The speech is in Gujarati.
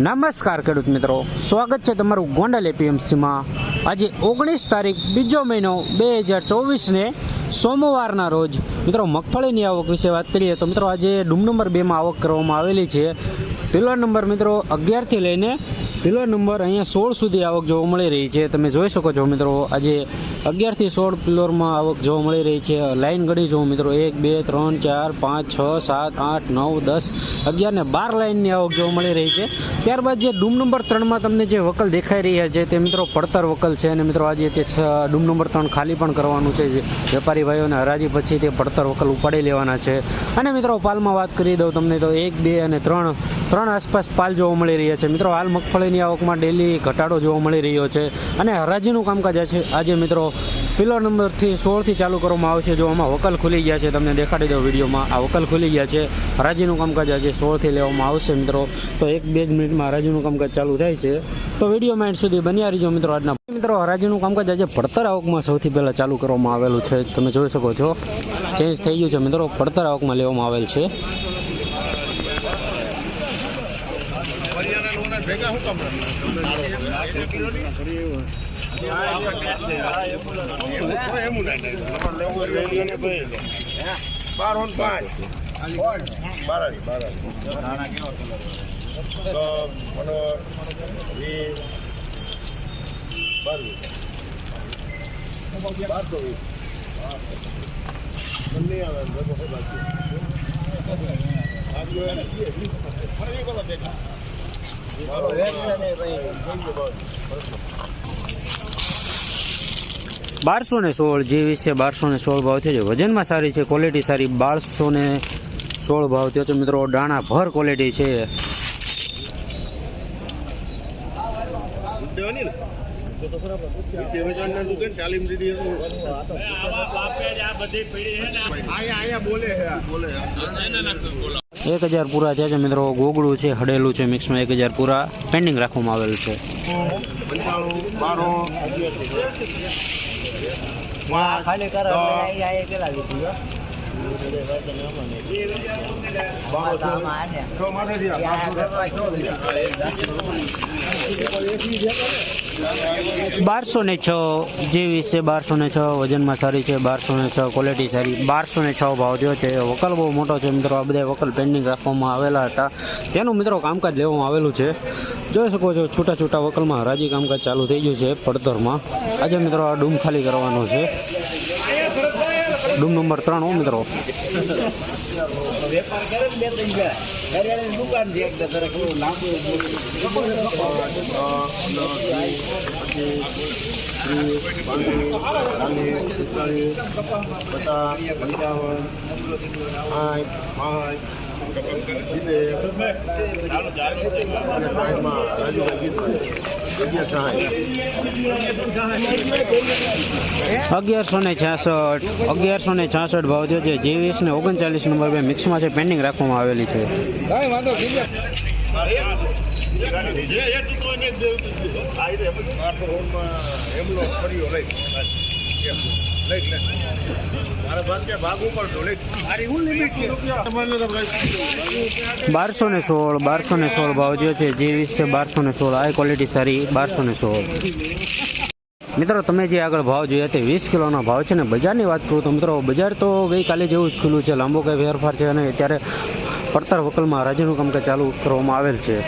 નમસ્કાર ખેડૂત મિત્રો. સ્વાગત છે તમારું ગોંડલ એપીએમસીમાં. આજે ઓગણીસ તારીખ બીજો મહિનો બે હજાર ચોવીસને સોમવારના રોજ. મિત્રો, મગફળીની આવક વિશે વાત કરીએ તો મિત્રો, આજે ડૂમ નંબર બેમાં આવક કરવામાં આવેલી છે. પહેલો નંબર મિત્રો, અગિયારથી લઈને પેલો નંબર અહીંયા સોળ સુધી આવક જોવા મળી રહી છે. તમે જોઈ શકો છો મિત્રો, આજે અગિયારથી સોળ પિલરમાં આવક જોવા મળી રહી છે. લાઈન ગણી જુઓ મિત્રો, એક, બે, ત્રણ, ચાર, પાંચ, છ, સાત, આઠ, નવ, દસ, અગિયાર ને બાર લાઈનની આવક જોવા મળી રહી છે. ત્યારબાદ જે ડૂમ નંબર ત્રણમાં તમને જે વકલ દેખાઈ રહ્યા છે તે મિત્રો પડતર વકલ છે અને મિત્રો આજે તે ડૂમ નંબર ત્રણ ખાલી પણ કરવાનું છે. વેપારી ભાઈઓને હરાજી પછી તે પડતર વકલ ઉપાડી લેવાના છે. અને મિત્રો, પાલમાં વાત કરી દઉં તમને તો એક, બે અને ત્રણ ત્રણ આસપાસ પાલ જોવા મળી રહ્યા છે. મિત્રો, હાલ મગફળીની આવકમાં ડેલી ઘટાડો જોવા મળી રહ્યો છે અને હરાજીનું કામકાજ છે. આજે મિત્રો પિલર નંબરથી સોળથી ચાલુ કરવામાં આવશે. જો આમાં વકલ ખુલી ગયા છે, તમને દેખાડી દો વિડીયોમાં, આ વકલ ખુલી ગયા છે. હરાજીનું કામકાજ આજે સોળથી લેવામાં આવશે મિત્રો. તો એક બે જ મિનિટમાં હરાજીનું કામકાજ ચાલુ થાય છે. તો વિડીયોમાં એન્ડ સુધી બન્યા રહીજો મિત્રો આજના. મિત્રો, હરાજીનું કામકાજ આજે પડતર આવકમાં સૌથી પહેલાં ચાલુ કરવામાં આવેલું છે. તમે જોઈ શકો છો. ચેન્જ થઈ ગયું છે મિત્રો. પડતર આવકમાં લેવામાં આવેલ છે. બાર હોન પાંચ બારાની બારાની તો મને વીસ બાર વીસ બંને આવે બાકી આ જો એને કે વીસ ફરી બેટા મારો બારસો ને સોળ જે વિશે બારસો ને સોળ ભાવ થયો છે. વજનમાં સારી છે ક્વોલિટી સારી બારસો ને સોળ ભાવ થયો છે. મિત્રો દાણા ભર ક્વોલિટી છે. બોલે બોલે એક હજાર પૂરા થયા છે મિત્રો ગોગળું છે હડેલું છે મિક્સમાં એક હજાર પૂરા પેન્ડિંગ રાખવામાં આવેલ છે બારો બારસો ને છ જે છે, બારસો ને છ વજનમાં સારી છે, બારસો ને છ ક્વોલિટી સારી, બારસો ને છ ભાવ થયો છે. વકલ બહુ મોટો છે મિત્રો. આ બધા વકલ પેન્ડિંગ રાખવામાં આવેલા હતા. તેનું મિત્રો કામકાજ લેવામાં આવેલું છે. જોઈ શકો છો, છૂટા છૂટા વકલમાં હરાજી કામકાજ ચાલુ થઈ ગયું છે પડતરમાં. આજે મિત્રો આ ડૂમ ખાલી કરવાનો છે. ડૂમ નંબર ત્રણ હો મિત્રો. પચાસ પંચાવન સાઠ પાંચ અગિયારસો ને છાસઠ, અગિયારસો ને છાસઠ ભાવ થયો છે. જેવીસ ને ઓગણચાલીસ નંબર બે મિક્સમાં છે પેન્ડિંગ રાખવામાં આવેલી છે. એમનો ફર્યો બારસો ને સોળ બારસો ને સોળ ભાવ જે છે જેવીસ છે બારસો ને સોળ. આ ક્વોલિટી સારી બારસો ને સોળ. મિત્રો, તમે જે આગળ ભાવ જોયા તે વીસ કિલોનો ભાવ છે ને બજારની વાત કરું તો મિત્રો, બજાર તો ગઈકાલે જેવું જ ખુલ્લું છે, લાંબો કંઈ ફેરફાર છે અને અત્યારે પડતર વકલમાં રાજીનું કામકાજ ચાલુ કરવામાં આવેલ છે.